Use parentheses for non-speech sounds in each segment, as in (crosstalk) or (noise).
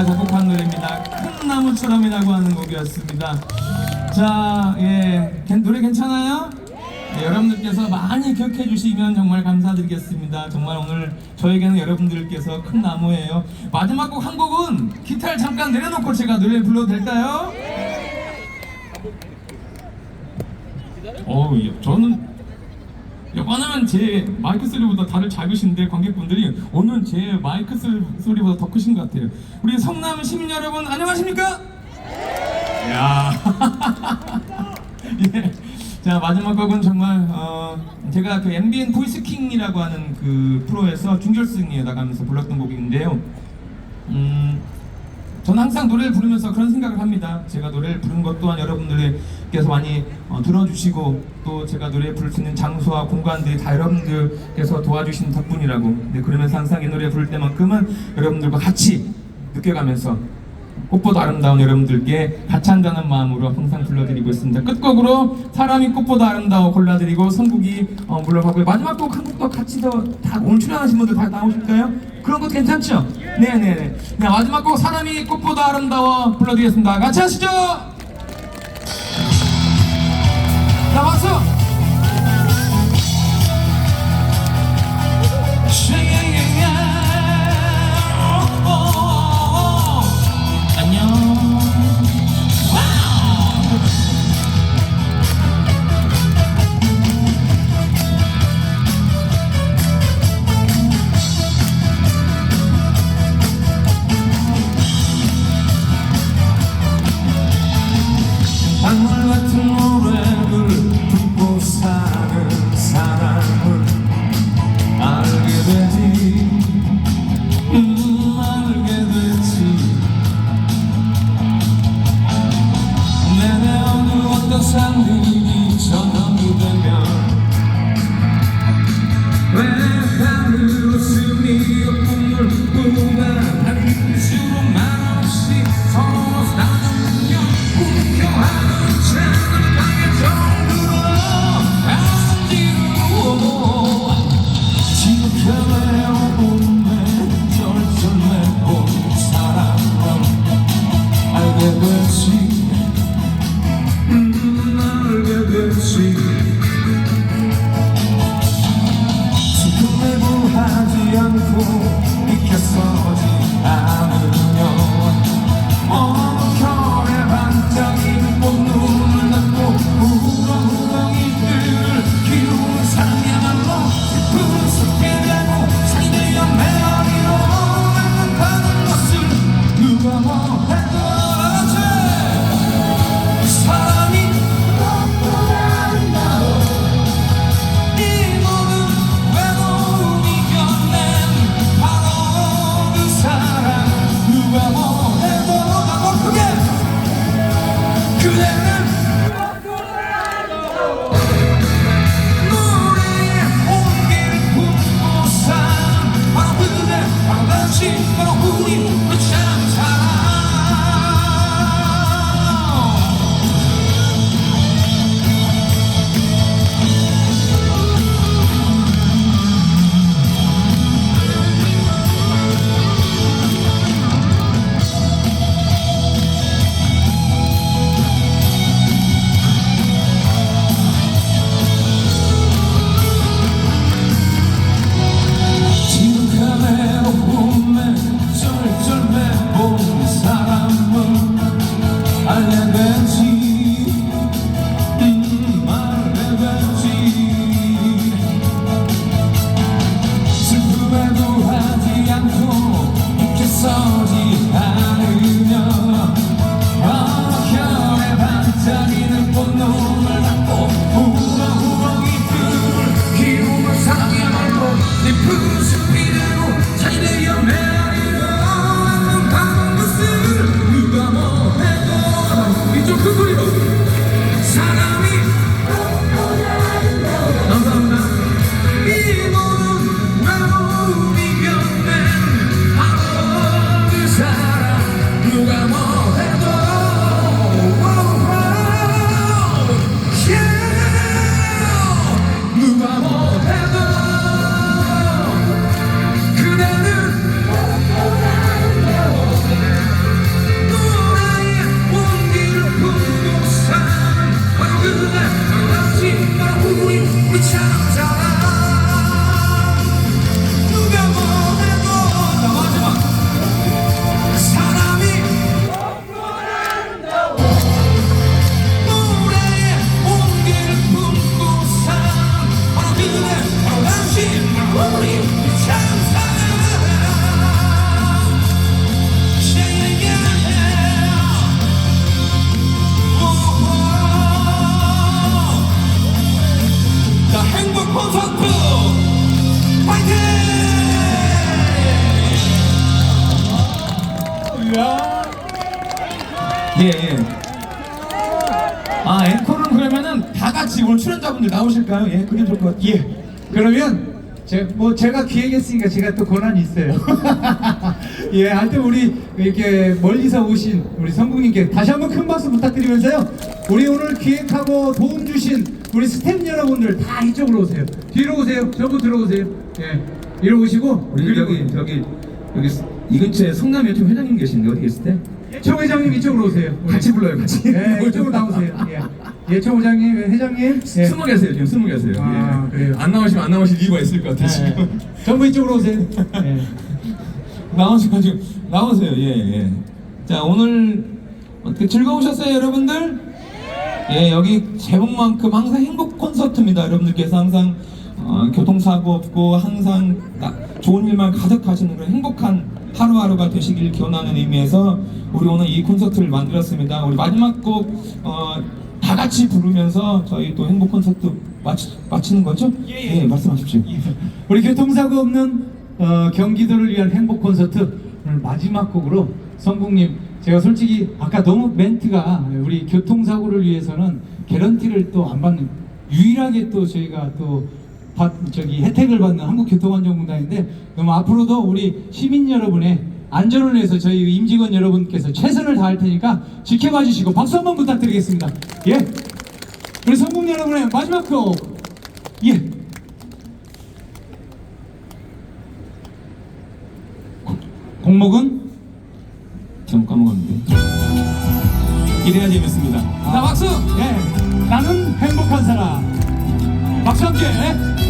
제가 작곡한 노래입니다. 큰 나무처럼이라고 하는 곡이었습니다. 자, 예, 괜- 노래 괜찮아요? 네, 여러분들께서 많이 기억해 주시면 정말 감사드리겠습니다. 정말 오늘 저에게는 여러분들께서 큰 나무예요. 마지막 곡 한 곡은 기타를 잠깐 내려놓고 제가 노래 불러도 될까요? 예, 저는 웬만하면 제 마이크 소리보다 다들 작으신데 관객분들이 오늘 제 마이크 소리- 소리보다 더 크신 것 같아요. 우리 성남 시민 여러분 안녕하십니까? 야. (laughs) 예. 자 마지막 곡은 정말 어, 제가 그 MBN 보이스킹이라고 하는 그 프로에서 준결승에 나가면서 불렀던 곡인데요. 음, 저는 항상 노래를 부르면서 그런 생각을 합니다. 제가 노래를 부르는 것 또한 여러분들께서 많이 어, 들어주시고 또 제가 노래 부를 수 있는 장소와 공간들이 다 여러분들께서 도와주신 덕분이라고. 네, 그러면서 항상 이 노래 부를 때만큼은 여러분들과 같이 느껴가면서 꽃보다 아름다운 여러분들께 같이 한다는 마음으로 항상 불러드리고 있습니다. 끝곡으로 사람이 꽃보다 아름다워 골라드리고 선곡이 어, 물러가고요. 마지막 곡 한 곡도 같이 더 다 오늘 출연하신 분들 다 나오실까요? 그런 것도 괜찮죠? 네네네. 네, 마지막 곡 사람이 꽃보다 아름다워 불러드리겠습니다. 같이 하시죠. 이야. 예, 예. 아, 앵콜은 그러면은 다 같이 오늘 출연자분들 나오실까요? 예, 그게 좋을 것 같아요. 예. 그러면 제, 뭐 제가 기획했으니까 제가 또 권한이 있어요. (laughs) 예, 하여튼 우리 이렇게 멀리서 오신 우리 성국님께 다시 한번 큰 박수 부탁드리면서요. 우리 오늘 기획하고 도움 주신 우리 스태프 여러분들 다 이쪽으로 오세요. 뒤로 오세요. 전부 들어오세요. 예, 이리 오시고 우리 여기 저기 여기 이 근처에 성남여팀 회장님 계신데 어디 계실 때? 예총 회장님 이쪽으로 오세요. 우리. 같이 불러요, 같이. 예, 이쪽으로 나오세요. 예. (laughs) 예총 회장님, 회장님. 예. 숨어 계세요 지금 숨어 계세요. 아, 예. 그래요? 안 나오시면 안 나오실 이유가 있을 것 같아요 예. 지금. (laughs) 전부 이쪽으로 오세요. (laughs) 예. 나오시고 지금 나오세요. 예, 예. 자 오늘 어떻게 즐거우셨어요, 여러분들? 예, 여기 제목만큼 항상 행복 콘서트입니다. 여러분들께서 항상 어, 교통사고 없고 항상 나- 좋은 일만 가득하시는 그런 행복한 하루하루가 되시길 기원하는 의미에서 우리 오늘 이 콘서트를 만들었습니다. 우리 마지막 곡 어, 다 같이 부르면서 저희 또 행복 콘서트 마치, 마치는 거죠? 예, 말씀하십시오. 우리 교통사고 없는 어, 경기도를 위한 행복 콘서트 오늘 마지막 곡으로 성국님 제가 솔직히 아까 너무 멘트가 우리 교통사고를 위해서는 개런티를 또 안 받는 유일하게 또 저희가 또 받, 저기 혜택을 받는 한국교통안전공단인데 너무 앞으로도 우리 시민 여러분의 안전을 위해서 저희 임직원 여러분께서 최선을 다할 테니까 지켜봐 주시고 박수 한번 부탁드리겠습니다. 예. 우리 성국 여러분의 마지막 곡 예. 곡목은 전 까먹었는데. 이래야 재밌습니다. 자, 박수! 예, 나는 행복한 사람. 박수 함께.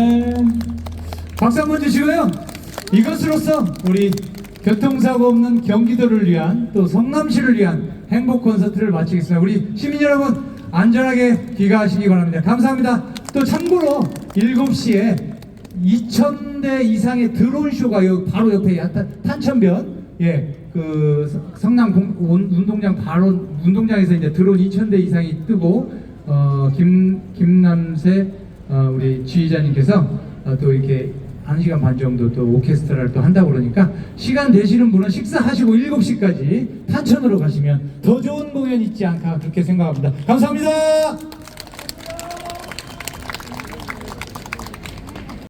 네. 박수 한번 주시고요. 이것으로써 우리 교통사고 없는 경기도를 위한 또 성남시를 위한 행복 콘서트를 마치겠습니다. 우리 시민 여러분 안전하게 귀가하시기 바랍니다. 감사합니다. 또 참고로 7시에 2,000대 이상의 드론 쇼가 여기 바로 옆에 야- 탄천변 예, 그 성- 성남 공- 운- 운동장 바로 운동장에서 이제 드론 2,000대 이상이 뜨고 어, 김 김남세 어, 우리 지휘자님께서 어, 또 이렇게 1시간 반 정도 또 오케스트라를 또 한다고 그러니까 시간 되시는 분은 식사하시고 7시까지 탄천으로 가시면 더 좋은 공연 있지 않을까 그렇게 생각합니다. 감사합니다.